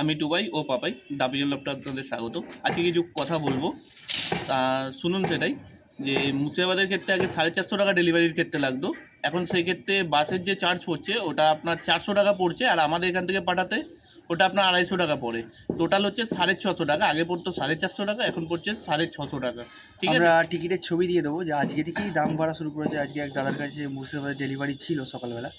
আমি টুবাই ও পাপাই। দাবিজন লপটা আপনাদের স্বাগত। আজকে কিছু কথা বলব। তা শুনুন সেটাই, যে মুর্শিদাবাদের ক্ষেত্রে আগে সাড়ে চারশো টাকা ডেলিভারির ক্ষেত্রে লাগতো। এখন সেই ক্ষেত্রে বাসের যে চার্জ পড়ছে, ওটা আপনার চারশো টাকা পড়ছে, আর আমাদের এখান থেকে পাঠাতে ওটা আপনার আড়াইশো টাকা পড়ে। টোটাল হচ্ছে সাড়ে ছশো টাকা, আগে পড়তো সাড়ে চারশো টাকা, এখন পড়ছে সাড়ে ছশো টাকা। ঠিক আছে? টিকিটের ছবি দিয়ে দেবো, যে আজকে থেকেই দাম বাড়া শুরু করেছে। আজকে এক দাদার কাছে মুর্শিদাবাদের ডেলিভারি ছিল সকালবেলা।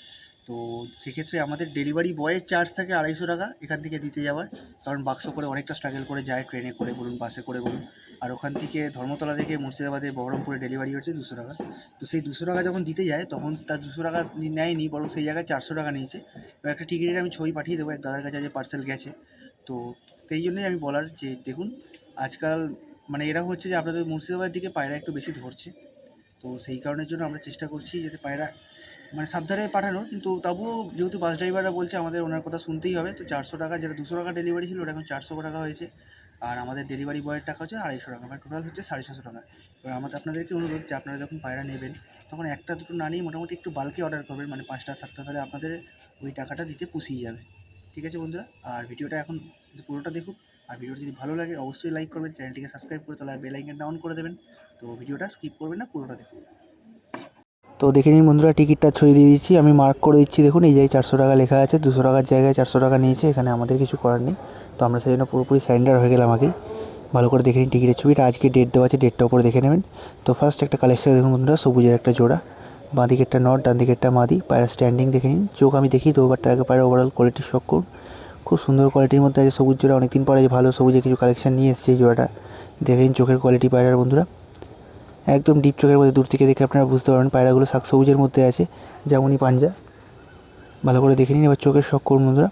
তো সেক্ষেত্রে আমাদের ডেলিভারি বয়ের চার্জ থাকে আড়াইশো টাকা এখান থেকে দিতে যাওয়ার। কারণ বাক্স করে অনেকটা স্ট্রাগল করে যায় ট্রেনে করে বলুন বাসে করে বলুন। আর ওখান থেকে ধর্মতলা থেকে মুর্শিদাবাদে বহরমপুরে ডেলিভারি হচ্ছে দুশো টাকা। তো সেই দুশো টাকা যখন দিতে যায়, তখন তার দুশো টাকা নেয়নি, বরং সেই জায়গায় চারশো টাকা নিয়েছে। এবার একটা টিকিটের আমি ছবি পাঠিয়ে দেবো, এক দাদার কাছে যে পার্সেল গেছে। তো সেই জন্যই আমি বলার যে, দেখুন, আজকাল মানে এরকম হচ্ছে যে, আপনাদের মুর্শিদাবাদের দিকে পায়রা একটু বেশি ধরছে। তো সেই কারণের জন্য আমরা চেষ্টা করছি যাতে পায়রা মানে সাবধানে পাঠানোর কিন্তু তবুও যেহেতু বাস ড্রাইভাররা বলছে আমাদের ওনার কথা শুনতেই হবে, তো চারশো টাকা যেটা দুশো টাকা ডেলিভারি ছিল ওটা এখন চারশো টাকা হয়েছে। আর আমাদের ডেলিভারি বয়ের টাকা হচ্ছে আড়াইশো টাকা মানে টোটাল হচ্ছে সাড়ে ছশো টাকা। এবার আমাদের, আপনাদেরকে অনুরোধ যে আপনারা যখন পায়রা নেবেন, তখন একটা দুটো না নিয়ে মোটামুটি একটু বাল্কে অর্ডার করবেন মানে পাঁচটা সাতটা তাহলে আপনাদের ওই টাকাটা দিতে পুষিয়ে যাবে। ঠিক আছে বন্ধুরা? আর ভিডিওটা এখন পুরোটা দেখুন। আর ভিডিওটা যদি ভালো লাগে, অবশ্যই লাইক করবেন চ্যানেলটিকে সাবস্ক্রাইব করে তাহলে বেল আইকনটা অন করে দেবেন। তো ভিডিওটা স্কিপ করবেন না, পুরোটা দেখুন। তো দেখে নিন বন্ধুরা টিকিটটা ছড়িয়ে দিয়ে দিচ্ছি। আমি মার্ক করে দিচ্ছি, দেখুন, এই জায়গায় চারশো টাকা লেখা আছে, দুশো টাকার জায়গায় চারশো টাকা নিয়েছে, এখানে আমাদের কিছু করার নেই। তো আমরা সেই জন্য পুরোপুরি সারেন্ডার হয়ে গেলাম আগেই ভালো করে দেখে নিন টিকিটের ছবিটা। আজকে ডেট দেওয়া আছে ডেটটা উপরে দেখে নেবেন। তো ফার্স্ট একটা কালেকশন দেখুন বন্ধুরা, সবুজের একটা জোড়া। বাঁ দিকেরটা নট ডান দিকেরটা মাদি। পায়রা স্ট্যান্ডিং দেখে নিন। চোখ আমি দেখি, তো তার আগে পায়রা ওভারঅল কোয়ালিটির শখ করুন। খুব সুন্দর কোয়ালিটির মধ্যে আছে সবুজ জোড়া, অনেকদিন পরে ভালো সবুজের কিছু কালেকশন নিয়ে এসছে এই জোড়াটা। দেখে নিন চোখের কোয়ালিটি পায়রার বন্ধুরা। একদম ডিপ চোখের মধ্যে, দূর থেকে দেখে আপনারা বুঝতে পারবেন পায়রাগুলো শাক সবুজের মধ্যে আছে। যেমনই পাঞ্জা। ভালো করে দেখে নিন, এবার চোখের শখ করুন বন্ধুরা।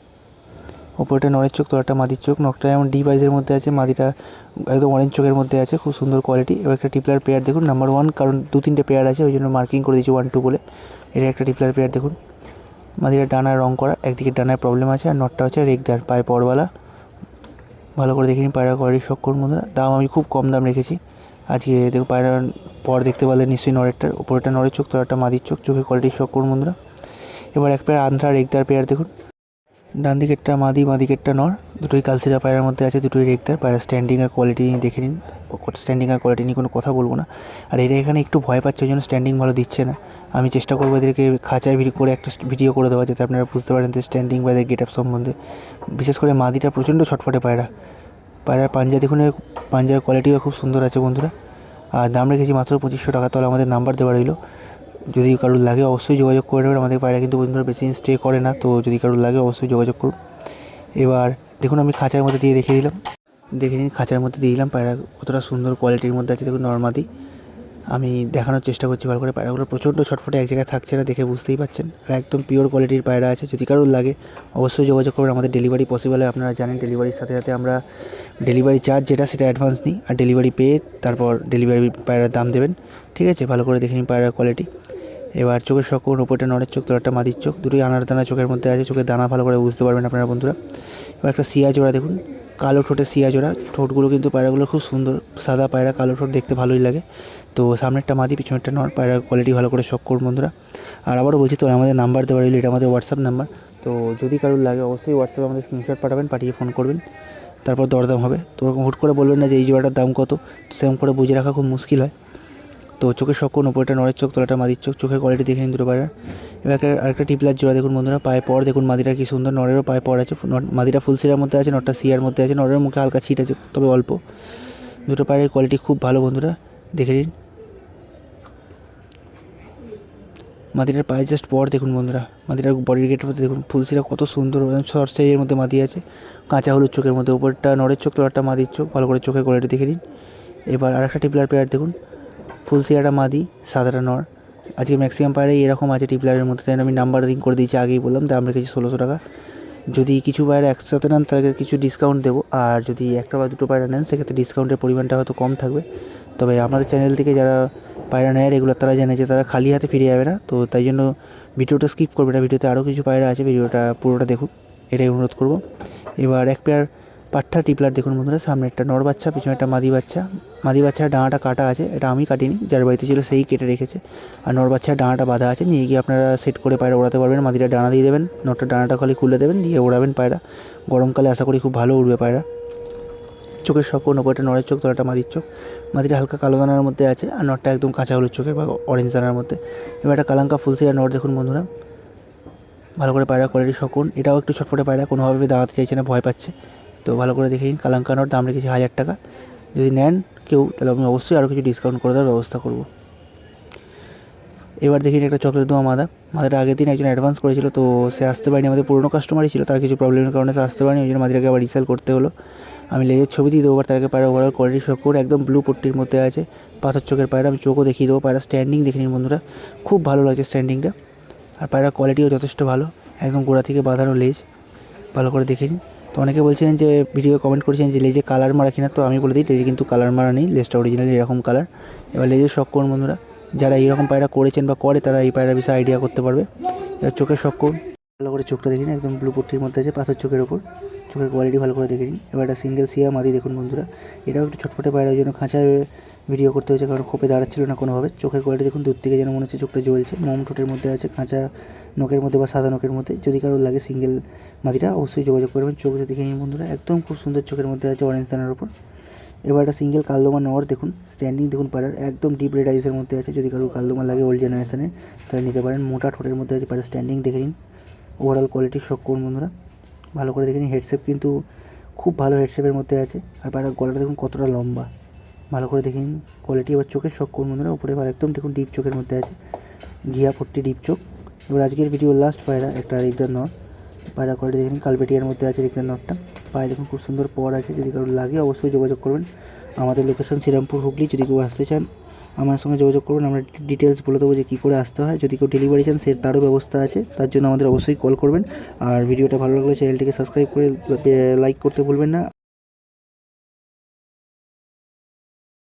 ওপরটা নরের চোখ, তলাটা মাদির চোখ, নখটা যেমন ডিপ বাইজের মধ্যে আছে, মাদিটা একদম অরেঞ্জ চোখের মধ্যে আছে, খুব সুন্দর কোয়ালিটি এবার একটা টিপলার পেয়ার দেখুন নাম্বার ওয়ান কারণ দু তিনটে পেয়ার আছে, ওই জন্য মার্কিং করে দিয়েছি ওয়ান টু বলে। এটা একটা টিপলার পেয়ার দেখুন। মাদিটা ডানার রং করা, একদিকে ডানায় প্রবলেম আছে, আর নটটা হচ্ছে রেগদার পায়ে পরওয়ালা ভালো করে দেখে নিন পায়রা কোয়ালিটি শখ করুন বন্ধুরা। দাম আমি খুব কম দাম রেখেছি। আজকে দেখো পায়রার পর দেখতে পারলে নিশ্চয়ই নরেরটার উপরেরটা নরের চোখ তলাটা মাদির চোখ, চোখের কোয়ালিটি শখ করুন বন্ধুরা। এবার এক পেয়ার আন্ধ্রা রেগদার পেয়ার দেখুন। ডান দিকেরটা মাদি, বাঁ দিকেরটা নর। দুটোই কালসিরা পায়রার মধ্যে আছে, দুটোই রেগদার পায়রা স্ট্যান্ডিং আর কোয়ালিটি দেখে নিন। স্ট্যান্ডিং আর কোয়ালিটি নিয়ে কোনো কথা বলব না। আর এরা এখানে একটু ভয় পাচ্ছে, ওই জন্য স্ট্যান্ডিং ভালো দিচ্ছে না। আমি চেষ্টা করব এদেরকে খাঁচায় ভিডিও করে একটা ভিডিও করে দেওয়া যাতে আপনারা বুঝতে পারেন যে স্ট্যান্ডিং বা এদের গেট আপ সম্বন্ধে। বিশেষ করে মাদিটা প্রচণ্ড ছটফটে পায়রা। পায়রার পাঞ্জা দেখুন পাঞ্জার কোয়ালিটিও খুব সুন্দর আছে বন্ধুরা। আর দাম রেখেছি মাত্র পঁচিশশো টাকা, তাহলে আমাদের নাম্বার দেওয়া রইল। যদি কারোর লাগে অবশ্যই যোগাযোগ করে নেবেন, আমাদের পায়রা কিন্তু বন্ধুরা বেশি স্টে করে না, তো যদি কারোর লাগে অবশ্যই যোগাযোগ করুন। এবার দেখুন, আমি খাঁচার মধ্যে দিয়ে দেখে দিলাম। দেখে নিন, খাঁচার মধ্যে দিয়ে দিলাম, পায়রা কতটা সুন্দর কোয়ালিটির মধ্যে আছে, দেখুন, নর্মাদি। আমি দেখানোর চেষ্টা করছি, ভালো করে পায়রাগুলো প্রচণ্ড ছটফটে এক জায়গায় থাকছে না দেখে বুঝতেই পাচ্ছেন আর একদম পিওর কোয়ালিটির পায়রা আছে, যদি কারোর লাগে অবশ্যই যোগাযোগ করবেন আমাদের ডেলিভারি পসিবল হয়, আপনারা জানেন ডেলিভারির সাথে সাথে আমরা ডেলিভারি চার্জ যেটা সেটা অ্যাডভান্স নিই আর ডেলিভারি পেয়ে তারপর ডেলিভারি পায়রার দাম দেবেন। ঠিক আছে, ভালো করে দেখে নিন পায়রার কোয়ালিটি এবার চোখের করুন ওপরটা নরের চোখ তোলাটা মাদির চোখ, দুটোই আনার দানা চোখের মধ্যে আছে, চোখের দানা ভালো করে বুঝতে পারবেন আপনারা বন্ধুরা। এবার একটা সিয়া জোড়া দেখুন, কালো ঠোঁটে সিয়া জোড়া, ঠোঁটগুলো কিন্তু পায়রাগুলো খুব সুন্দর, সাদা পায়রা, কালো ঠোঁট দেখতে ভালোই লাগে। তো সামনেরটা মাদি, পিছনেরটা নর পায়রার কোয়ালিটি ভালো করে শখ করুন বন্ধুরা। আর আবারও বলছি তো, আমাদের নাম্বার দেওয়া রইল, এটা আমাদের হোয়াটসঅ্যাপ নাম্বার তো যদি কারোর লাগে অবশ্যই হোয়াটসঅ্যাপে আমাদের স্ক্রিনশট পাঠাবেন, পাঠিয়ে ফোন করবেন। তারপর দরদাম হবে। তো ওরকম হুট করে বলবেন না যে, এই জোড়াটার দাম কত? সেরকম করে বুঝে রাখা খুব মুশকিল হয়। তো চোখের শখ করুন ওপরটা নরের চোখ, তলাটা মাদির চোখ, চোখের কোয়ালিটি দেখে নিন দুটো পায়রা। এবার একটা, আরেকটা টিপলার জোড়া দেখুন বন্ধুরা, পায়ে পর দেখুন মাদিটা কি সুন্দর, নরেরও পায়ে পর আছে মাদিটা ফুল সিরার মধ্যে আছে, নটটা সিয়ার মধ্যে আছে, নরের মুখে হালকা ছিট আছে, তবে অল্প। দুটো পায়ের কোয়ালিটি খুব ভালো বন্ধুরা, দেখে নিন। মাদিটার পায়ে জাস্ট পর দেখুন বন্ধুরা। মাদিটার বডির গেটের মধ্যে দেখুন ফুলসিরা কত সুন্দর শর্ট সাইজের মধ্যে মাদি আছে। কাঁচা হলুদ চোখের মধ্যে, উপরটা নরের চোখ, তলারটা মাদির চোখ। ভালো করে চোখের কোয়ালিটি দেখে নিন। এবার আরেকটা টিপলার পেয়ার দেখুন। ফুলসিয়াটা মাদি, সাদাটা নর। আজকে ম্যাক্সিমাম পায়রাই এরকম আছে টিপলারের মধ্যে। তাই আমি নাম্বার রিং করে দিয়েছি, আগেই বললাম, দাম রেখেছি ষোলোশো টাকা। যদি কিছু পায়রা একসাথে নেন, তাহলে কিছু ডিসকাউন্ট দেবো। আর যদি একটা বা দুটো পায়রা নেন, সেক্ষেত্রে ডিসকাউন্টের পরিমাণটা হয়তো কম থাকবে। তবে আমাদের চ্যানেল থেকে যারা পায়রা নেয় রেগুলার তারা জানে যে তারা খালি হাতে ফিরে যাবে না। তো তাই জন্য ভিডিওটা স্কিপ করবে না। ভিডিওতে আরও কিছু পায়রা আছে, ভিডিওটা পুরোটা দেখুন। এটাই অনুরোধ করব। এবার এক পেয়ার পাঠা টিপলার দেখুন বন্ধুরা, সামনে একটা নর বাচ্চা, পিছনে একটা মাদি বাচ্চা। মাদি বাচ্চার ডানাটা কাটা আছে, এটা আমি কাটিনি, যার বাড়িতে ছিল সেই কেটে রেখেছে। আর নর বাচ্চার ডানাটা বাঁধা আছে, নিয়ে গিয়ে আপনারা সেট করে পায়রা ওড়াতে পারবেন। মাদিটা ডানা দিয়ে দেবেন নটটা ডানাটা খালি খুলে দেবেন, দিয়ে ওড়াবেন পায়রা। গরমকালে আশা করি খুব ভালো উড়বে পায়রা। চোখের সকল ওপরটা নড়ের চোখ তলাটা মাদির চোখ। মাদিটা হালকা কালো দানার মধ্যে আছে আর নটটা একদম কাঁচা হলুদ চোখের বা অরেঞ্জ দানার মধ্যে। এবার একটা কালাঙ্কা আর নট দেখুন বন্ধুরা। ভালো করে পায়রা কোয়ালিটি শকুন এটাও একটু ছটফটে পায়রা, কোনোভাবে দাঁড়াতে চাইছে না, ভয় পাচ্ছে। তো ভালো করে দেখে নিন, কালাঙ্কা নট দাম রেখেছি হাজার টাকা। যদি নেন কেউ, তাহলে আমি অবশ্যই আরও কিছু ডিসকাউন্ট করে দেওয়ার ব্যবস্থা করব। এবার দেখি একটা চকলেট দোয়া মাদা মাদাটা আগের দিন একজন অ্যাডভান্স করেছিল, তো সে আসতে পারেনি। আমাদের পুরনো কাস্টমারই ছিল, তার কিছু প্রবলেমের কারণে সে আসতে পারেনি, ওই জন্য মাদিটাকে আবার রিসেল করতে হলো। আমি লেজের ছবি দিয়ে দেবো, এবার তাকে পায়রা ওভারঅল কোয়ালিটি শকুন একদম ব্লু পট্টির মধ্যে আছে। পাথর চোখের পায়রা, আমি চোখও দেখিয়ে দেবো পায়রা স্ট্যান্ডিং দেখে নিন বন্ধুরা। খুব ভালো লাগছে স্ট্যান্ডিংটা আর পায়রার কোয়ালিটিও যথেষ্ট ভালো, একদম গোড়া থেকে বাঁধানো লেজ। ভালো করে দেখে নিন। তো অনেকে বলছেন যে ভিডিও কমেন্ট করেছেন যে, লেজে কালার মারা কিনা, তো আমি বলে দিই, লেজে কিন্তু কালার মারা নেই, লেজটা অরিজিনালি এরকম কালার এবার লেজের শখ করুন বন্ধুরা। যারা এইরকম পায়রা করেছেন বা করে, তারা এই পায়রার বিষয়ে আইডিয়া করতে পারবে। চোখের করুন। ভালো করে চোখটা দেখে নিন, একদম ব্লু পট্টির মধ্যে আছে, পাথর চোখের ওপর। চোখের কোয়ালিটি ভালো করে দেখে নিন। এবার একটা সিঙ্গেল সিয়া মাদি দেখুন বন্ধুরা। এটাও একটু ছটফটে পায়রা ওই জন্য খাঁচায় ভিডিও করতে হয়েছে, কারণ খোপে দাঁড়াচ্ছিল না কোনোভাবে। চোখের কোয়ালিটি দেখুন, দূর থেকে যেন মনে হচ্ছে চোখটা জ্বলছে। মোম ঠোঁটের মধ্যে আছে, খাঁচা নখের মধ্যে বা সাদা নখের মধ্যে। যদি কারোর লাগে সিঙ্গেল মাদিটা, অবশ্যই যোগাযোগ করবেন চোখ দেখে নিন বন্ধুরা, একদম খুব সুন্দর চোখের মধ্যে আছে অরেঞ্জ দানার ওপর এবার একটা সিঙ্গেল কালদোমা নর দেখুন স্ট্যান্ডিং দেখুন, পাড়ার একদম ডিপ রেড আইসের মধ্যে আছে। যদি কারোর কালদোমা লাগে ওল্ড জেনারেশনের তাহলে নিতে পারেন। মোটা ঠোঁটের মধ্যে আছে পাড়ার স্ট্যান্ডিং দেখে নিন। ওভারঅল কোয়ালিটি শখ করুন বন্ধুরা। ভালো করে দেখে নিন হেডশেপ কিন্তু খুব ভালো হেডশেপের মধ্যে আছে। আর পাড়ার গলাটা দেখুন কতটা লম্বা। ভালো করে দেখে নিন কোয়ালিটি এবার চোখের শখ করুন বন্ধুরা। উপরে এবার একদম দেখুন ডিপ চোখের মধ্যে আছে। ঘিয়া পট্টি ডিপ চোখ। এবার আজকের ভিডিও লাস্ট পায়রা, একটা রিকদার নট পায়রা কোয়ালিটি দেখে কালবেটিয়ার মধ্যে আছে রিক্সা নটটা। পায়ে দেখুন খুব সুন্দর পর আছে, যদি কারোর লাগে অবশ্যই যোগাযোগ করবেন। আমাদের লোকেশন শ্রীরামপুর হুগলি, যদি কেউ আসতে চান, আমার সঙ্গে যোগাযোগ করবেন আমরা ডিটেলস বলে দেবো যে কী করে আসতে হয়। যদি কেউ ডেলিভারি চান, সে তারও ব্যবস্থা আছে, তার জন্য আমাদের অবশ্যই কল করবেন। আর ভিডিওটা ভালো লাগলে চ্যানেলটিকে সাবস্ক্রাইব করে লাইক করতে ভুলবেন না।